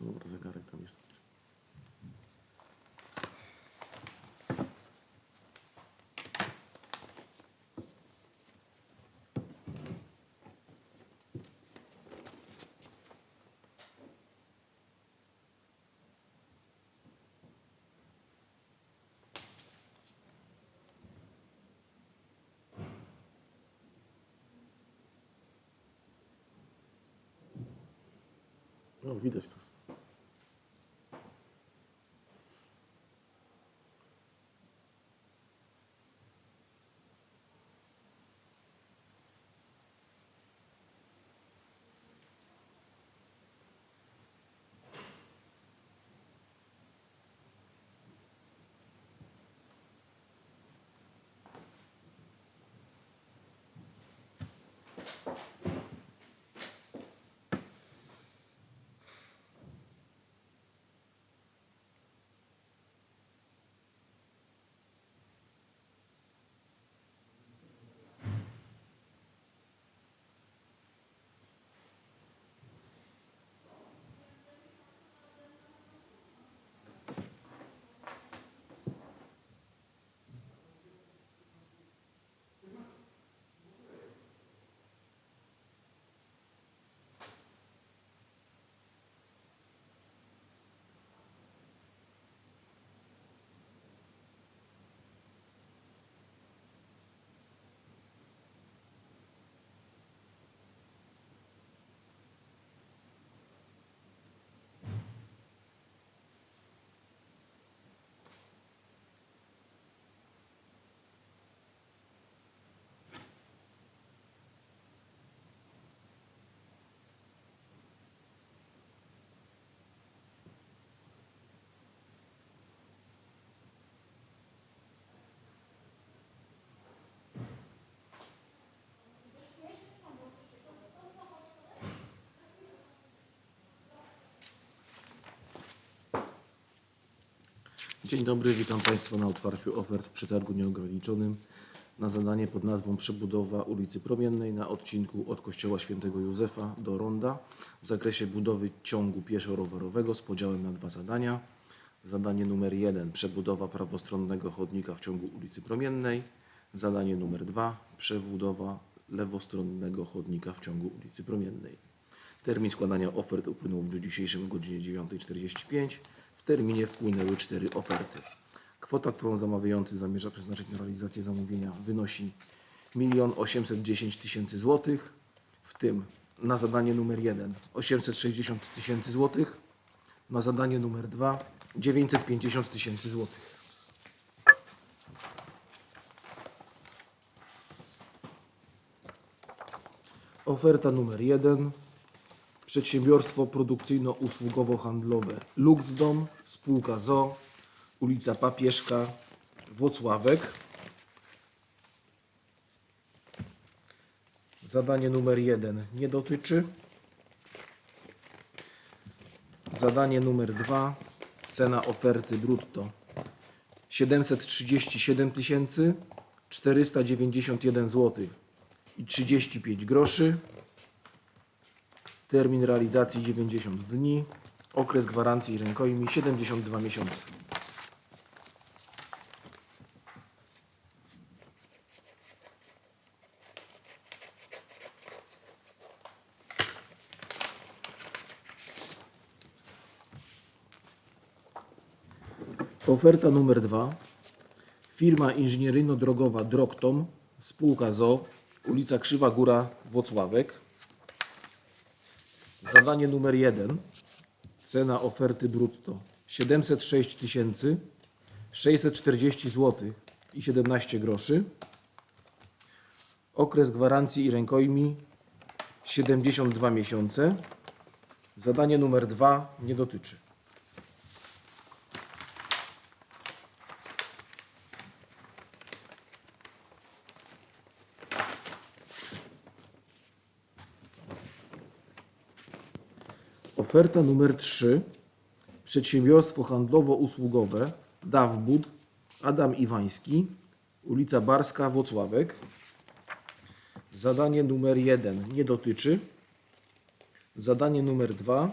Dobra, zegarek tam jest. No, widać to. Dzień dobry, witam Państwa na otwarciu ofert w przetargu nieograniczonym na zadanie pod nazwą Przebudowa ulicy Promiennej na odcinku od Kościoła Świętego Józefa do Ronda w zakresie budowy ciągu pieszo-rowerowego z podziałem na dwa zadania. Zadanie numer 1 przebudowa prawostronnego chodnika w ciągu ulicy Promiennej. Zadanie numer 2 przebudowa lewostronnego chodnika w ciągu ulicy Promiennej. Termin składania ofert upłynął w dniu dzisiejszym o godzinie 9.45. Terminie wpłynęły cztery oferty. Kwota, którą zamawiający zamierza przeznaczyć na realizację zamówienia wynosi 1 810 tysięcy złotych, w tym na zadanie numer 1 860 tysięcy złotych, na zadanie numer 2 950 tysięcy złotych. Oferta numer 1. Przedsiębiorstwo produkcyjno-usługowo-handlowe Luxdom, spółka ZO, ulica Papieszka, Włocławek. Zadanie numer 1 nie dotyczy. Zadanie numer 2. Cena oferty brutto 737 491 zł i 35 groszy. Termin realizacji 90 dni. Okres gwarancji rękojmi 72 miesiące. Oferta numer 2. Firma inżynieryjno-drogowa Drogtom, spółka ZO, ulica Krzywa Góra, Włocławek. Zadanie numer 1. Cena oferty brutto 706 tysięcy 640 zł i 17 groszy. Okres gwarancji i rękojmi 72 miesiące. Zadanie numer 2 nie dotyczy. Oferta numer 3. Przedsiębiorstwo handlowo-usługowe Dawbud Adam Iwański, ulica Barska, Włocławek. Zadanie numer 1 nie dotyczy. Zadanie numer 2.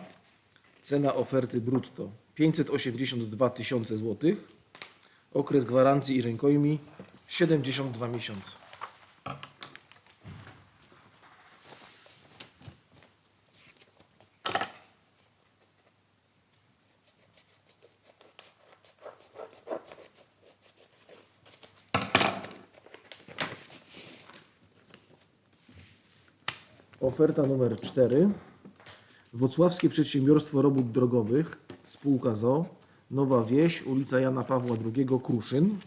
Cena oferty brutto 582 tysiące złotych. Okres gwarancji i rękojmi 72 miesiące. Oferta numer 4. Wocławskie Przedsiębiorstwo Robót Drogowych, spółka ZO, Nowa Wieś, ulica Jana Pawła II, Kruszyn.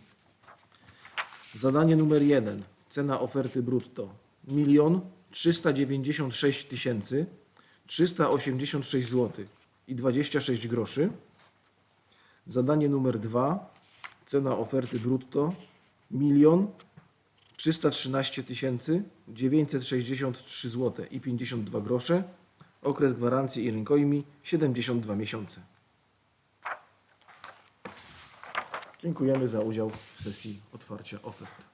Zadanie numer 1. Cena oferty brutto 1 396 tysięcy 386 zł i 26 groszy. Zadanie numer 2. Cena oferty brutto 1 313 tysięcy 963 zł i 52 grosze. Okres gwarancji i rękojmi 72 miesiące. Dziękujemy za udział w sesji otwarcia ofert.